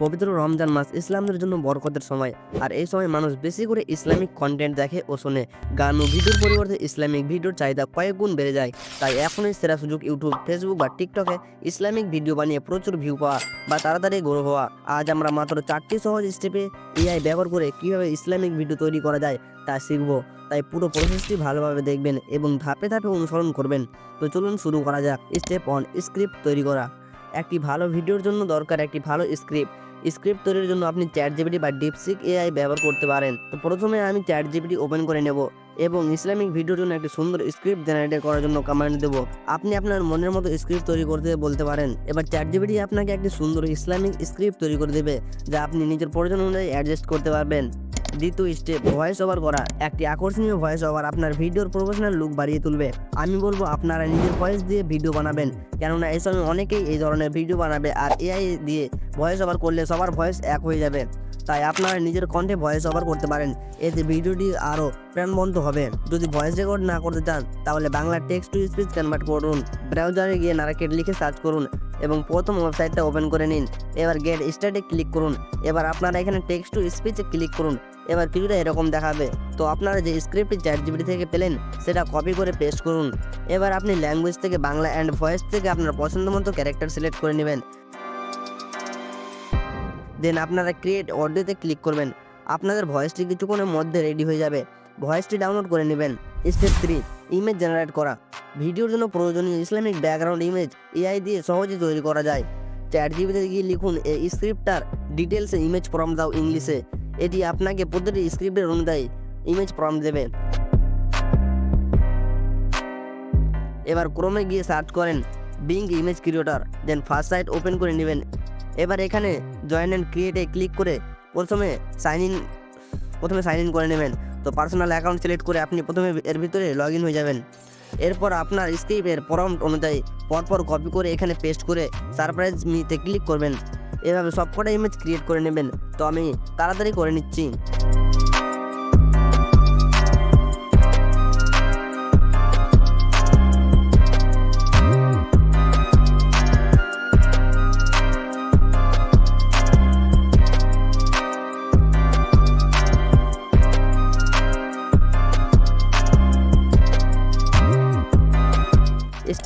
পবিত্র রমজান মাস ইসলামদের জন্য বরকতের সময়। আর এই সময় মানুষ বেশি করে ইসলামিক কন্টেন্ট দেখে ও শোনে। গান ও ভিডিওর পরিবর্তে ইসলামিক ভিডিওর চাহিদা কয়েক গুণ বেড়ে যায়। তাই এখনই সেরা সুযোগ ইউটিউব ফেসবুক বা টিকটকে ইসলামিক ভিডিও বানিয়ে প্রচুর ভিউ পাওয়া বা তাড়াতাড়ি গ্রো হওয়া। আজ আমরা মাত্র চারটি সহজ স্টেপে এআই ব্যবহার করে কীভাবে ইসলামিক ভিডিও তৈরি করা যায় তা শিখব। তাই পুরো প্রসেসটি ভালোভাবে দেখবেন এবং ধাপে ধাপে অনুসরণ করবেন। তো চলুন শুরু করা যাক। স্টেপ অন স্ক্রিপ্ট তৈরি করা। একটি ভালো ভিডিওর জন্য দরকার একটি ভালো স্ক্রিপ্ট স্ক্রিপ্ট তৈরির জন্য আপনি চ্যাট জিবিটি বা ডিপসিক এআই ব্যবহার করতে পারেন। তো প্রথমে আমি চ্যাট জিবিটি ওপেন করে নেব এবং ইসলামিক ভিডিওর জন্য একটি সুন্দর স্ক্রিপ্ট জেনারেট করার জন্য কমান্ড দেব। আপনি আপনার মনের মতো স্ক্রিপ্ট তৈরি করতে বলতে পারেন। এবার চ্যাট জিবিটি আপনাকে একটি সুন্দর ইসলামিক স্ক্রিপ্ট তৈরি করে দেবে, যা আপনি নিজের প্রয়োজন অনুযায়ী অ্যাডজাস্ট করতে পারবেন। দ্বিতীয় স্টেপ ভয়েস ওভার করা। একটি আকর্ষণীয় ভয়েস ওভার আপনার ভিডিওর প্রফেশনাল লুক বাড়িয়ে তুলবে। আমি বলব, আপনারা নিজের ভয়েস দিয়ে ভিডিও বানাবেন। কেননা এই সময় অনেকেই এই ধরনের ভিডিও বানাবে আর এআই দিয়ে ভয়েস ওভার করলে সবার ভয়েস এক হয়ে যাবে। তাই আপনারা নিজের কণ্ঠে ভয়েস ওভার করতে পারেন। এতে ভিডিওটি আরও প্রাণবন্ত হবে। যদি ভয়েস রেকর্ড না করতে চান, তাহলে Bangla text to speech convert করুন। ব্রাউজারে গিয়ে নারাকেট লিখে সার্চ করুন। এবং প্রথম ওয়েবসাইটটা ওপেন করে নিন। এবার গেট স্টার্টে ক্লিক করুন। এবার আপনারা এখানে টেক্সট টু স্পিচে ক্লিক করুন। এবার কিছুটা এরকম দেখাবে। তো আপনারা যে স্ক্রিপ্টটি চ্যাট জিবিটি থেকে পেলেন, সেটা কপি করে পেস্ট করুন। এবার আপনি ল্যাঙ্গুয়েজ থেকে বাংলা অ্যান্ড ভয়েস থেকে আপনার পছন্দ মতো ক্যারেক্টার সিলেক্ট করে নেবেন। দেন আপনারা ক্রিয়েট অডিওতে ক্লিক করবেন। আপনাদের ভয়েসটি কিছুক্ষণের মধ্যে রেডি হয়ে যাবে। ভয়েসটি ডাউনলোড করে নেবেন। স্টেপ থ্রি ইমেজ জেনারেট করা। ভিডিওর জন্য প্রয়োজনীয় ইসলামিক ব্যাকগ্রাউন্ড ইমেজ এআই দিয়ে সহজে তৈরি করা যায়। চ্যাট জিবিতে গিয়ে লিখুন এই স্ক্রিপ্টটার ডিটেলসে ইমেজ ফর্ম দাও ইংলিশে এটি আপনাকে প্রতিটি স্ক্রিপ্টের অনুযায়ী ইমেজ ফর্ম দেবে। এবার ক্রমে গিয়ে সার্চ করেন Bing image creator then first site open করে নেবেন। এবার এখানে জয়েন অ্যান্ড ক্রিয়েটে ক্লিক করে প্রথমে সাইন ইন প্রথমে সাইন ইন করে নেবেন। তো পার্সোনাল অ্যাকাউন্ট সিলেক্ট করে আপনি প্রথমে এর ভিতরে লগ হয়ে যাবেন। এরপর আপনার স্ক্রিপ্টের প্রম্পট অনুযায়ী পরপর কপি করে এখানে পেস্ট করে সারপ্রাইজ মিতে ক্লিক করবেন। এভাবে সবকটা ইমেজ ক্রিয়েট করে নেবেন। তো আমি তাড়াতাড়ি করে নিচ্ছি।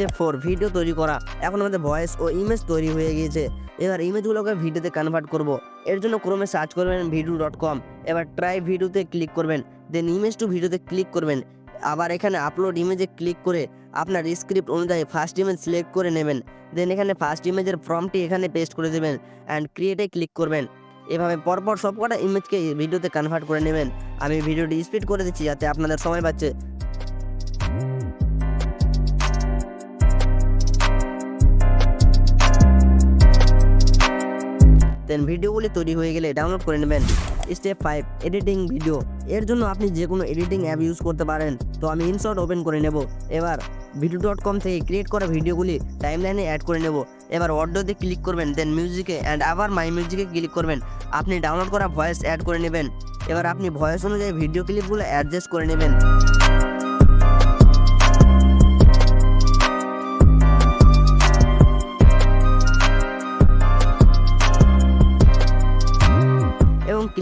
স্টেপ ফোর ভিডিও তৈরি করা। এখন আমাদের ভয়েস ও ইমেজ তৈরি হয়ে গিয়েছে। এবার ইমেজগুলোকে ভিডিওতে কনভার্ট করব। এর জন্য ক্রমে সার্চ করবেন ভিডিও ডট কম এবার ট্রাই ভিডিওতে ক্লিক করবেন। দেন ইমেজ টু ভিডিওতে ক্লিক করবেন। আবার এখানে আপলোড ইমেজে ক্লিক করে আপনার স্ক্রিপ্ট অনুযায়ী ফার্স্ট ইমেজ সিলেক্ট করে নেবেন। দেন এখানে ফার্স্ট ইমেজের ফর্মটি এখানে পেস্ট করে দেবেন অ্যান্ড ক্রিয়েটে ক্লিক করবেন। এভাবে পরপর সবকটা ইমেজকে ভিডিওতে কনভার্ট করে নেবেন। আমি ভিডিওটি স্পিড করে দিচ্ছি যাতে আপনাদের সময় পাচ্ছে দেন ভিডিওগুলি তৈরি হয়ে গেলে ডাউনলোড করে নেবেন। স্টেপ ফাইভ এডিটিং ভিডিও এর জন্য আপনি যে কোনো এডিটিং অ্যাপ ইউজ করতে পারেন। তো আমি ইনশর্ট ওপেন করে নেব। এবার ভিডিও ডট কম থেকে ক্রিয়েট করা ভিডিওগুলি টাইমলাইনে অ্যাড করে নেব। এবার অডিওতে ক্লিক করবেন দেন মিউজিকে অ্যান্ড আবার মাই মিউজিকে ক্লিক করবেন। আপনি ডাউনলোড করা ভয়েস অ্যাড করে নেবেন। এবার আপনি ভয়েস অনুযায়ী ভিডিও ক্লিপগুলো অ্যাডজাস্ট করে নেবেন।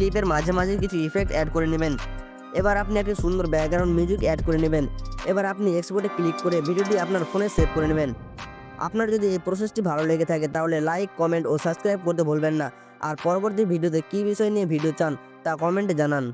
ক্লিপের মাঝে মাঝে কিছু ইফেক্ট অ্যাড করে নেবেন। এবার আপনি একটি সুন্দর ব্যাকগ্রাউন্ড মিউজিক অ্যাড করে নেবেন। এবার আপনি এক্সপোর্টে ক্লিক করে ভিডিওটি আপনার ফোনে সেভ করে নেবেন। আপনার যদি এই প্রসেসটি ভালো লেগে থাকে, তাহলে লাইক কমেন্ট ও সাবস্ক্রাইব করতে ভুলবেন না। আর পরবর্তী ভিডিওতে কী বিষয় নিয়ে ভিডিও চান, তা কমেন্টে জানান।